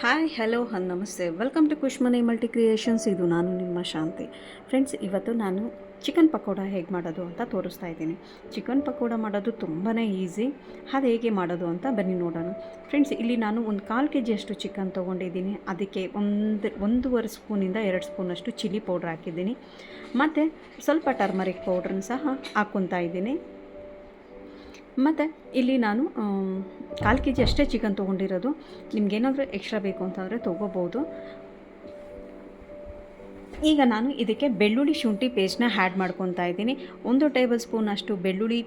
Hi hello ಹ, ನಮಸ್ತೆ. Welcome to Kushmane multi creations ಇದು ನಾನು ನಿಮ್ಮ ಶಾಂತಿ. ಫ್ರೆಂಡ್ಸ್ ಇವತ್ತು ನಾನು ಚಿಕನ್ ಪಕೋಡ ಹೇಗೆ ಮಾಡೋದು ಅಂತ ತೋರಿಸ್ತಾ ಇದ್ದೀನಿ. ಚಿಕನ್ ಪಕೋಡ ಮಾಡೋದು ತುಂಬಾ ಈಸಿ ಅದು ಹೇಗೆ ಮಾಡೋದು ಅಂತ ಬನ್ನಿ ನೋಡೋಣ. ಫ್ರೆಂಡ್ಸ್ ಇಲ್ಲಿ ನಾನು ಒಂದು ಕಾಲು ಕೆ ಜಿಯಷ್ಟು ಚಿಕನ್ ತೊಗೊಂಡಿದ್ದೀನಿ. ಅದಕ್ಕೆ ಒಂದು, ಒಂದೂವರೆ ಸ್ಪೂನಿಂದ ಎರಡು ಸ್ಪೂನಷ್ಟು ಚಿಲ್ಲಿ ಪೌಡ್ರ್ ಹಾಕಿದ್ದೀನಿ. ಮತ್ತು ಸ್ವಲ್ಪ ಟರ್ಮರಿಕ್ ಪೌಡ್ರನ್ನ ಸಹ ಹಾಕ್ಕೊತಾ ಇದ್ದೀನಿ. ಮತ್ತು ಇಲ್ಲಿ ನಾನು ಕಾಲು ಕೆ ಜಿ ಅಷ್ಟೇ ಚಿಕನ್ ತೊಗೊಂಡಿರೋದು. ನಿಮಗೇನಾದರೂ ಎಕ್ಸ್ಟ್ರಾ ಬೇಕು ಅಂತಂದರೆ ತೊಗೋಬೋದು. ಈಗ ನಾನು ಇದಕ್ಕೆ ಬೆಳ್ಳುಳ್ಳಿ ಶುಂಠಿ ಪೇಸ್ಟ್ನ ಹ್ಯಾಡ್ ಮಾಡ್ಕೊತಾ ಇದ್ದೀನಿ. ಒಂದು ಟೇಬಲ್ ಸ್ಪೂನ್ ಅಷ್ಟು ಬೆಳ್ಳುಳ್ಳಿ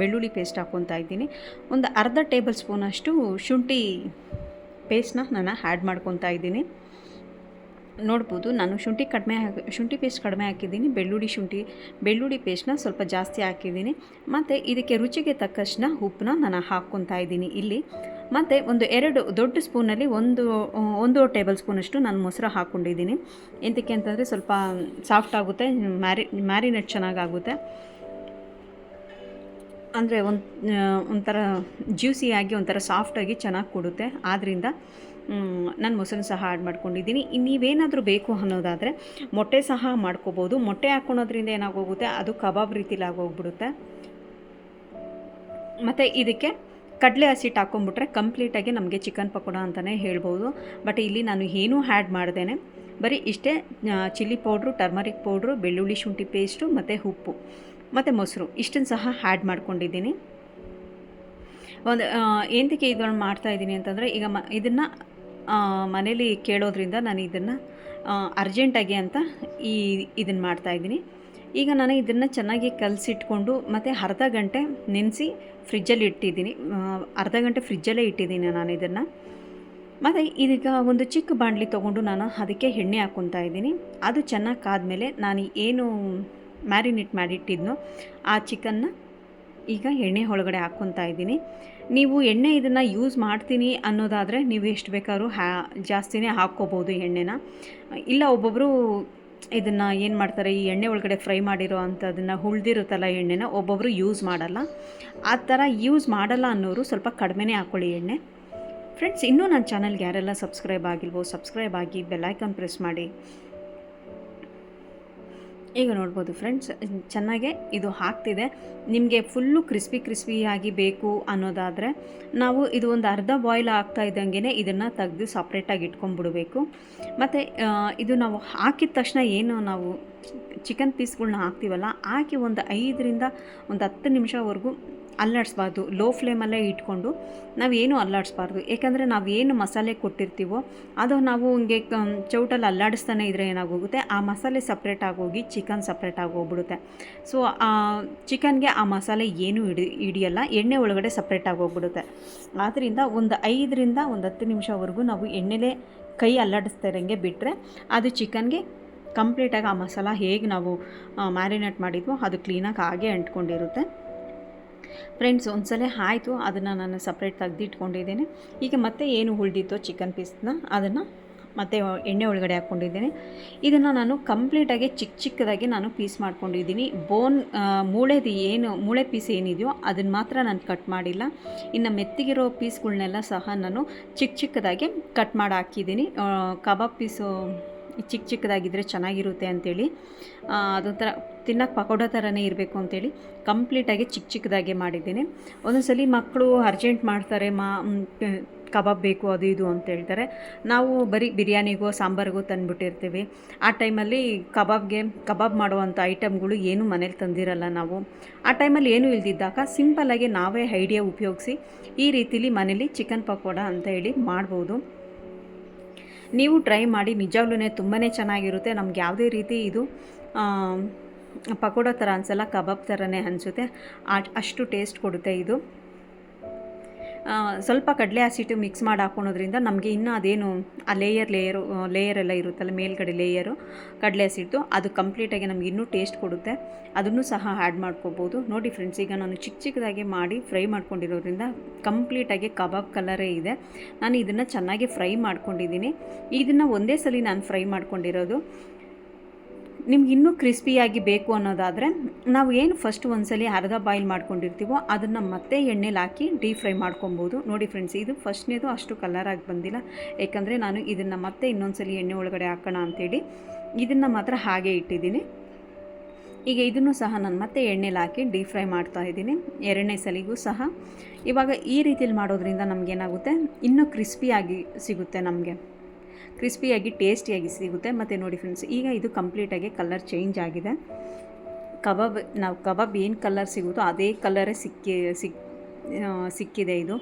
ಬೆಳ್ಳುಳ್ಳಿ ಪೇಸ್ಟ್ ಹಾಕ್ಕೊತಾ ಇದ್ದೀನಿ. ಒಂದು ಅರ್ಧ ಟೇಬಲ್ ಸ್ಪೂನಷ್ಟು ಶುಂಠಿ ಪೇಸ್ಟ್ನ ನಾನು ಹ್ಯಾಡ್ ಮಾಡ್ಕೊತಾ ಇದ್ದೀನಿ. ನೋಡ್ಬೋದು. ನಾನು ಶುಂಠಿ ಕಡಿಮೆ ಹಾಕಿ, ಶುಂಠಿ ಪೇಸ್ಟ್ ಕಡಿಮೆ ಹಾಕಿದ್ದೀನಿ. ಬೆಳ್ಳುಳ್ಳಿ ಶುಂಠಿ, ಬೆಳ್ಳುಳ್ಳಿ ಪೇಸ್ಟ್ನ ಸ್ವಲ್ಪ ಜಾಸ್ತಿ ಹಾಕಿದ್ದೀನಿ. ಮತ್ತು ಇದಕ್ಕೆ ರುಚಿಗೆ ತಕ್ಕಷ್ಟು ಉಪ್ಪನ್ನ ನಾನು ಹಾಕ್ಕೊತಾ ಇದ್ದೀನಿ ಇಲ್ಲಿ. ಮತ್ತು ಒಂದು ಎರಡು ದೊಡ್ಡ ಸ್ಪೂನಲ್ಲಿ ಒಂದು ಒಂದು ಟೇಬಲ್ ಸ್ಪೂನಷ್ಟು ನಾನು ಮೊಸರು ಹಾಕ್ಕೊಂಡಿದ್ದೀನಿ. ಎಂತಕ್ಕೆ ಅಂತಂದರೆ ಸ್ವಲ್ಪ ಸಾಫ್ಟ್ ಆಗುತ್ತೆ, ಮ್ಯಾರಿ, ಮ್ಯಾರಿನೇಟ್ ಚೆನ್ನಾಗಾಗುತ್ತೆ. ಅಂದರೆ ಒಂದು, ಒಂಥರ ಜ್ಯೂಸಿಯಾಗಿ, ಒಂಥರ ಸಾಫ್ಟಾಗಿ ಚೆನ್ನಾಗಿ ಕೊಡುತ್ತೆ. ಆದ್ದರಿಂದ ನಾನು ಮೊಸರು ಸಹ ಆ್ಯಡ್ ಮಾಡ್ಕೊಂಡಿದ್ದೀನಿ. ಇನ್ನು ನೀವೇನಾದರೂ ಬೇಕು ಅನ್ನೋದಾದರೆ ಮೊಟ್ಟೆ ಸಹ ಮಾಡ್ಕೋಬೋದು. ಮೊಟ್ಟೆ ಹಾಕ್ಕೊಳೋದ್ರಿಂದ ಏನಾಗೋಗುತ್ತೆ? ಅದು ಕಬಾಬ್ ರೀತಿಲಿ ಆಗೋಗ್ಬಿಡುತ್ತೆ. ಮತ್ತು ಇದಕ್ಕೆ ಕಡಲೆ ಹಸಿಟ್ಟು ಹಾಕ್ಕೊಂಬಿಟ್ರೆ ಕಂಪ್ಲೀಟಾಗಿ ನಮಗೆ ಚಿಕನ್ ಪಕೋಡ ಅಂತಲೇ ಹೇಳ್ಬೋದು. ಬಟ್ ಇಲ್ಲಿ ನಾನು ಏನೂ ಆ್ಯಡ್ ಮಾಡ್ದೇನೆ. ಬರೀ ಇಷ್ಟೇ ಚಿಲ್ಲಿ ಪೌಡ್ರು ಟರ್ಮರಿಕ್ ಪೌಡ್ರು ಬೆಳ್ಳುಳ್ಳಿ ಶುಂಠಿ ಪೇಸ್ಟು ಮತ್ತು ಉಪ್ಪು. ಮತ್ತು ಮೊಸರು. ಇಷ್ಟನ್ನು ಸಹ ಆ್ಯಡ್ ಮಾಡ್ಕೊಂಡಿದ್ದೀನಿ. ಒಂದು ಏನಕ್ಕೆ ಇದನ್ನು ಮಾಡ್ತಾಯಿದ್ದೀನಿ ಅಂತಂದರೆ ಈಗ ಮ, ಇದನ್ನು ಮನೇಲಿ ಕೇಳೋದ್ರಿಂದ ನಾನು ಇದನ್ನು ಅರ್ಜೆಂಟಾಗಿ ಅಂತ ಈ ಇದನ್ನು ಮಾಡ್ತಾಯಿದ್ದೀನಿ ಈಗ ನಾನು ಇದನ್ನು ಚೆನ್ನಾಗಿ ಕಲಸಿಟ್ಕೊಂಡು ಮತ್ತು ಅರ್ಧ ಗಂಟೆ ನೆನೆಸಿ ಫ್ರಿಜ್ಜಲ್ಲಿ ಇಟ್ಟಿದ್ದೀನಿ. ಅರ್ಧ ಗಂಟೆ ಫ್ರಿಜ್ಜಲ್ಲೇ ಇಟ್ಟಿದ್ದೀನಿ ನಾನು ಇದನ್ನು. ಮತ್ತು ಇದೀಗ ಒಂದು ಚಿಕ್ಕ ಬಾಣಲಿ ತೊಗೊಂಡು ನಾನು ಅದಕ್ಕೆ ಎಣ್ಣೆ ಹಾಕ್ಕೊತಾ ಇದ್ದೀನಿ. ಅದು ಚೆನ್ನಾಗಿ ಕಾದ್ಮೇಲೆ ನಾನು ಏನು ಮ್ಯಾರಿನೇಟ್ ಮಾಡಿಟ್ಟಿದ್ನೋ ಆ ಚಿಕನ್ನ ಈಗ ಎಣ್ಣೆ ಒಳಗಡೆ ಹಾಕ್ಕೊತಾ ಇದ್ದೀನಿ. ನೀವು ಎಣ್ಣೆ ಇದನ್ನು ಯೂಸ್ ಮಾಡ್ತೀನಿ ಅನ್ನೋದಾದರೆ ನೀವು ಎಷ್ಟು ಬೇಕಾದ್ರೂ ಹ್ಯಾ ಜಾಸ್ತಿನೇ ಹಾಕ್ಕೋಬೋದು ಎಣ್ಣೆನ. ಇಲ್ಲ ಒಬ್ಬೊಬ್ಬರು ಇದನ್ನು ಏನು ಮಾಡ್ತಾರೆ, ಈ ಎಣ್ಣೆ ಒಳಗಡೆ ಫ್ರೈ ಮಾಡಿರೋ ಅಂಥದನ್ನು ಉಳ್ದಿರುತ್ತಲ್ಲ ಎಣ್ಣೆನ ಒಬ್ಬೊಬ್ಬರು ಯೂಸ್ ಮಾಡಲ್ಲ. ಆ ಥರ ಯೂಸ್ ಮಾಡಲ್ಲ ಅನ್ನೋರು ಸ್ವಲ್ಪ ಕಡಿಮೆನೇ ಹಾಕ್ಕೊಳ್ಳಿ ಎಣ್ಣೆ. ಫ್ರೆಂಡ್ಸ್ ಇನ್ನೂ ನನ್ನ ಚಾನಲ್ಗೆ ಯಾರೆಲ್ಲ ಸಬ್ಸ್ಕ್ರೈಬ್ ಆಗಿಲ್ವೋ ಸಬ್ಸ್ಕ್ರೈಬ್ ಆಗಿ ಬೆಲ್ಲೈಕನ್ ಪ್ರೆಸ್ ಮಾಡಿ. ಈಗ ನೋಡ್ಬೋದು ಫ್ರೆಂಡ್ಸ್, ಚೆನ್ನಾಗೆ ಇದು ಹಾಕ್ತಿದೆ. ನಿಮಗೆ ಫುಲ್ಲು ಕ್ರಿಸ್ಪಿ ಕ್ರಿಸ್ಪಿಯಾಗಿ ಬೇಕು ಅನ್ನೋದಾದರೆ, ನಾವು ಇದು ಒಂದು ಅರ್ಧ ಬಾಯ್ಲ್ ಆಗ್ತಾ ಇದ್ದಂಗೆ ಇದನ್ನು ತೆಗೆದು ಸಪ್ರೇಟಾಗಿ ಇಟ್ಕೊಂಡ್ಬಿಡಬೇಕು. ಮತ್ತು ಇದು ನಾವು ಹಾಕಿದ ತಕ್ಷಣ ಏನು ನಾವು ಚಿಕನ್ ಪೀಸ್ಗಳ್ನ ಹಾಕ್ತೀವಲ್ಲ, ಹಾಕಿ ಒಂದು ಐದರಿಂದ ಒಂದು ಹತ್ತು ನಿಮಿಷವರೆಗೂ ಅಲ್ಲಾಡಿಸ್ಬಾರ್ದು ಲೋ ಫ್ಲೇಮಲ್ಲೇ ಇಟ್ಕೊಂಡು ನಾವೇನು ಅಲ್ಲಾಡಿಸ್ಬಾರ್ದು. ಏಕೆಂದರೆ ನಾವು ಏನು ಮಸಾಲೆ ಕೊಟ್ಟಿರ್ತೀವೋ ಅದು ನಾವು ಹಿಂಗೆ ಚೌಟಲ್ಲಿ ಅಲ್ಲಾಡಿಸ್ತಾನೆ ಇದ್ದರೆ ಏನಾಗೋಗುತ್ತೆ? ಆ ಮಸಾಲೆ ಸಪ್ರೇಟ್ ಆಗೋಗಿ ಚಿಕನ್ ಸಪ್ರೇಟ್ ಆಗೋಗ್ಬಿಡುತ್ತೆ. ಸೊ ಆ ಚಿಕನ್ಗೆ ಆ ಮಸಾಲೆ ಏನೂ ಹಿಡಿ ಹಿಡಿಯಲ್ಲ ಎಣ್ಣೆ ಒಳಗಡೆ ಸಪ್ರೇಟ್ ಆಗೋಗ್ಬಿಡುತ್ತೆ. ಆದ್ದರಿಂದ ಒಂದು ಐದರಿಂದ ಒಂದು ಹತ್ತು ನಿಮಿಷವರೆಗೂ ನಾವು ಎಣ್ಣೆಲೇ ಕೈ ಅಲ್ಲಾಡಿಸ್ತಾ ಇರೋಂಗೆ ಬಿಟ್ಟರೆ ಅದು ಚಿಕನ್ಗೆ ಕಂಪ್ಲೀಟಾಗಿ ಆ ಮಸಾಲ ಹೇಗೆ ನಾವು ಮ್ಯಾರಿನೇಟ್ ಮಾಡಿದ್ವೋ ಅದು ಕ್ಲೀನಾಗಿ ಹಾಗೆ ಅಂಟ್ಕೊಂಡಿರುತ್ತೆ. ಫ್ರೆಂಡ್ಸ್ ಒಂದ್ಸಲ ಆಯಿತು, ಅದನ್ನು ನಾನು ಸಪ್ರೇಟ್ ತೆಗೆದಿಟ್ಕೊಂಡಿದ್ದೇನೆ. ಈಗ ಮತ್ತೆ ಏನು ಉಳಿದಿತ್ತೋ ಚಿಕನ್ ಪೀಸ್ನ ಅದನ್ನು ಮತ್ತೆ ಎಣ್ಣೆ ಒಳಗಡೆ ಹಾಕ್ಕೊಂಡಿದ್ದೇನೆ. ಇದನ್ನು ನಾನು ಕಂಪ್ಲೀಟಾಗಿ ಚಿಕ್ಕ ಚಿಕ್ಕದಾಗಿ ನಾನು ಪೀಸ್ ಮಾಡ್ಕೊಂಡಿದ್ದೀನಿ. ಬೋನ್ ಮೂಳೆದು ಏನು, ಮೂಳೆ ಪೀಸ್ ಏನಿದೆಯೋ ಅದನ್ನು ಮಾತ್ರ ನಾನು ಕಟ್ ಮಾಡಿಲ್ಲ. ಇನ್ನು ಮೆತ್ತಿಗಿರೋ ಪೀಸ್ಗಳನ್ನೆಲ್ಲ ಸಹ ನಾನು ಚಿಕ್ಕ ಚಿಕ್ಕದಾಗಿ ಕಟ್ ಮಾಡಿ ಹಾಕಿದ್ದೀನಿ. ಕಬಾಬ್ ಪೀಸು ಚಿಕ್ಕ ಚಿಕ್ಕದಾಗಿದ್ದರೆ ಚೆನ್ನಾಗಿರುತ್ತೆ ಅಂಥೇಳಿ ಅದೊಂಥರ ತಿನ್ನೋಕೆ ಪಕೋಡ ಥರನೇ ಇರಬೇಕು ಅಂತೇಳಿ ಕಂಪ್ಲೀಟಾಗಿ ಚಿಕ್ಕ ಚಿಕ್ಕದಾಗೆ ಮಾಡಿದ್ದೀನಿ. ಒಂದೊಂದು ಸಲ ಮಕ್ಕಳು ಅರ್ಜೆಂಟ್ ಮಾಡ್ತಾರೆ, ಮಾ ಕಬಾಬ್ ಬೇಕು ಅದು ಇದು ಅಂತ ಹೇಳ್ತಾರೆ. ನಾವು ಬರೀ ಬಿರಿಯಾನಿಗೋ ಸಾಂಬಾರಿಗೋ ತಂದುಬಿಟ್ಟಿರ್ತೀವಿ. ಆ ಟೈಮಲ್ಲಿ ಕಬಾಬ್ಗೆ, ಕಬಾಬ್ ಮಾಡುವಂಥ ಐಟಮ್ಗಳು ಏನೂ ಮನೇಲಿ ತಂದಿರಲ್ಲ ನಾವು. ಆ ಟೈಮಲ್ಲಿ ಏನೂ ಇಲ್ದಿದ್ದಾಗ ಸಿಂಪಲ್ಲಾಗಿ ನಾವೇ ಐಡಿಯಾ ಉಪಯೋಗಿಸಿ ಈ ರೀತಿಲಿ ಮನೇಲಿ ಚಿಕನ್ ಪಕೋಡ ಅಂತ ಹೇಳಿ ಮಾಡ್ಬೋದು. ನೀವು ಟ್ರೈ ಮಾಡಿ ನಿಜವಾಗ್ಲೂ ತುಂಬಾ ಚೆನ್ನಾಗಿರುತ್ತೆ. ನಮ್ಗೆ ಯಾವುದೇ ರೀತಿ ಇದು ಪಕೋಡ ಥರ ಅನಿಸಲ್ಲ, ಕಬಾಬ್ ಥರನೇ ಅನಿಸುತ್ತೆ. ಅಷ್ಟು ಟೇಸ್ಟ್ ಕೊಡುತ್ತೆ ಇದು. ಸ್ವಲ್ಪ ಕಡಲೆ ಹಸಿಟ್ಟು ಮಿಕ್ಸ್ ಮಾಡಿ ಹಾಕೊಳೋದ್ರಿಂದ ನಮಗೆ ಇನ್ನೂ ಅದೇನು, ಆ ಲೇಯರ್ ಲೇಯರು ಲೇಯರ್ ಎಲ್ಲ ಇರುತ್ತಲ್ಲ, ಮೇಲ್ಗಡೆ ಲೇಯರು ಕಡಲೆ ಹಸಿಟ್ಟು ಅದು ಕಂಪ್ಲೀಟಾಗಿ ನಮ್ಗೆ ಇನ್ನೂ ಟೇಸ್ಟ್ ಕೊಡುತ್ತೆ. ಅದನ್ನು ಸಹ ಆ್ಯಡ್ ಮಾಡ್ಕೋಬೋದು. ನೋಡಿ ಫ್ರೆಂಡ್ಸ್ ಈಗ ನಾನು ಚಿಕ್ಕ ಚಿಕ್ಕದಾಗಿ ಮಾಡಿ ಫ್ರೈ ಮಾಡ್ಕೊಂಡಿರೋದ್ರಿಂದ ಕಂಪ್ಲೀಟಾಗಿ ಕಬಾಬ್ ಕಲರೇ ಇದೆ. ನಾನು ಇದನ್ನು ಚೆನ್ನಾಗಿ ಫ್ರೈ ಮಾಡ್ಕೊಂಡಿದ್ದೀನಿ. ಇದನ್ನು ಒಂದೇ ಸಲ ನಾನು ಫ್ರೈ ಮಾಡ್ಕೊಂಡಿರೋದು. ನಿಮ್ಗೆ ಇನ್ನೂ ಕ್ರಿಸ್ಪಿಯಾಗಿ ಬೇಕು ಅನ್ನೋದಾದರೆ ನಾವು ಏನು ಫಸ್ಟ್ ಒಂದ್ಸಲಿ ಅರ್ಧ ಬಾಯ್ಲ್ ಮಾಡ್ಕೊಂಡಿರ್ತೀವೋ ಅದನ್ನು ಮತ್ತೆ ಎಣ್ಣೆಲಿ ಹಾಕಿ ಡೀಪ್ ಫ್ರೈ ಮಾಡ್ಕೊಬೋದು. ನೋಡಿ ಫ್ರೆಂಡ್ಸ್ ಇದು ಫಸ್ಟ್ನೇದು ಅಷ್ಟು ಕಲರಾಗಿ ಬಂದಿಲ್ಲ. ಏಕೆಂದರೆ ನಾನು ಇದನ್ನು ಮತ್ತೆ ಇನ್ನೊಂದ್ಸಲಿ ಎಣ್ಣೆ ಒಳಗಡೆ ಹಾಕೋಣ ಅಂಥೇಳಿ ಇದನ್ನು ಮಾತ್ರ ಹಾಗೆ ಇಟ್ಟಿದ್ದೀನಿ. ಈಗ ಇದನ್ನು ಸಹ ನಾನು ಮತ್ತೆ ಎಣ್ಣೆಲಿ ಹಾಕಿ ಡೀಪ್ ಫ್ರೈ ಮಾಡ್ತಾ ಇದ್ದೀನಿ. ಎರಡನೇ ಸಲಿಗೂ ಸಹ. ಇವಾಗ ಈ ರೀತಿಯಲ್ಲಿ ಮಾಡೋದ್ರಿಂದ ನಮಗೇನಾಗುತ್ತೆ ಇನ್ನೂ ಕ್ರಿಸ್ಪಿಯಾಗಿ ಸಿಗುತ್ತೆ ನಮಗೆ. ಕ್ರಿಸ್ಪಿಯಾಗಿ, ಟೇಸ್ಟಿಯಾಗಿ ಸಿಗುತ್ತೆ. ಮತ್ತು ನೋಡಿ ಫ್ರೆಂಡ್ಸ್ ಈಗ ಇದು ಕಂಪ್ಲೀಟಾಗಿ ಕಲರ್ ಚೇಂಜ್ ಆಗಿದೆ. ಕಬಾಬ್, ನಾವು ಕಬಾಬ್ ಏನು ಕಲರ್ ಸಿಗುತ್ತೋ ಅದೇ ಕಲರೇ ಸಿಕ್ಕಿ, ಸಿಕ್ ಸಿಕ್ಕಿದೆ ಇದು.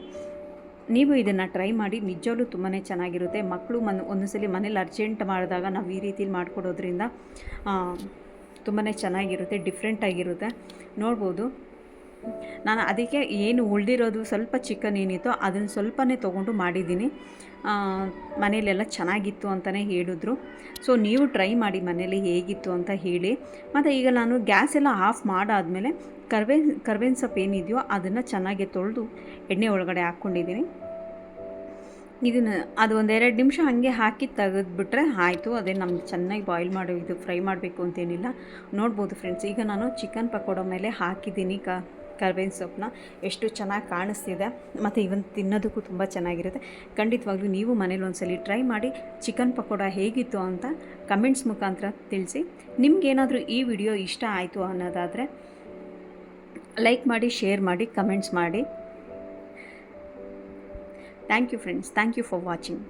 ನೀವು ಇದನ್ನು ಟ್ರೈ ಮಾಡಿ ನಿಜವಲ್ಲೂ ತುಂಬಾ ಚೆನ್ನಾಗಿರುತ್ತೆ. ಮಕ್ಕಳು ಮನ್, ಒಂದೊಂದ್ಸಲಿ ಮನೇಲಿ ಅರ್ಜೆಂಟ್ ಮಾಡಿದಾಗ ನಾವು ಈ ರೀತಿಲಿ ಮಾಡಿಕೊಡೋದ್ರಿಂದ ತುಂಬಾ ಚೆನ್ನಾಗಿರುತ್ತೆ ಡಿಫ್ರೆಂಟಾಗಿರುತ್ತೆ ನೋಡ್ಬೋದು. ನಾನು ಅದಕ್ಕೆ ಏನು ಉಳಿದಿರೋದು ಸ್ವಲ್ಪ ಚಿಕನ್ ಏನಿತ್ತೋ ಅದನ್ನು ಸ್ವಲ್ಪನೇ ತೊಗೊಂಡು ಮಾಡಿದ್ದೀನಿ. ಮನೇಲೆಲ್ಲ ಚೆನ್ನಾಗಿತ್ತು ಅಂತಲೇ ಹೇಳಿದ್ರು. ಸೊ ನೀವು ಟ್ರೈ ಮಾಡಿ ಮನೇಲಿ ಹೇಗಿತ್ತು ಅಂತ ಹೇಳಿ. ಮತ್ತು ಈಗ ನಾನು ಗ್ಯಾಸ್ ಎಲ್ಲ ಆಫ್ ಮಾಡಾದಮೇಲೆ ಕರ್ಬೇ ಕರ್ಬೇವಿನ ಸೊಪ್ಪು ಏನಿದೆಯೋ ಅದನ್ನು ಚೆನ್ನಾಗಿ ತೊಳೆದು ಎಣ್ಣೆ ಒಳಗಡೆ ಹಾಕ್ಕೊಂಡಿದ್ದೀನಿ. ಇದನ್ನು ಅದು ಒಂದೆರಡು ನಿಮಿಷ ಹಾಗೆ ಹಾಕಿ ತೆಗೆದುಬಿಟ್ರೆ ಆಯಿತು. ಅದೇ ನಮ್ಗೆ ಚೆನ್ನಾಗಿ ಬಾಯ್ಲ್ ಮಾಡಿ, ಇದು ಫ್ರೈ ಮಾಡಬೇಕು ಅಂತೇನಿಲ್ಲ. ನೋಡ್ಬೋದು ಫ್ರೆಂಡ್ಸ್ ಈಗ ನಾನು ಚಿಕನ್ ಪಕೋಡ ಮೇಲೆ ಹಾಕಿದ್ದೀನಿ ಕ ಕರ್ಬೇವಿನ ಸೊಪ್ಪನ್ನ ಎಷ್ಟು ಚೆನ್ನಾಗಿ ಕಾಣಿಸ್ತಿದೆ. ಮತ್ತು ಇವನ್ ತಿನ್ನೋದಕ್ಕೂ ತುಂಬ ಚೆನ್ನಾಗಿರುತ್ತೆ. ಖಂಡಿತವಾಗ್ಲೂ ನೀವು ಮನೇಲಿ ಒಂದ್ಸಲಿ ಟ್ರೈ ಮಾಡಿ ಚಿಕನ್ ಪಕೋಡ ಹೇಗಿತ್ತು ಅಂತ ಕಮೆಂಟ್ಸ್ ಮುಖಾಂತರ ತಿಳಿಸಿ. ನಿಮ್ಗೇನಾದರೂ ಈ ವಿಡಿಯೋ ಇಷ್ಟ ಆಯಿತು ಅನ್ನೋದಾದರೆ ಲೈಕ್ ಮಾಡಿ ಶೇರ್ ಮಾಡಿ ಕಮೆಂಟ್ಸ್ ಮಾಡಿ. Thank you friends thank you for watching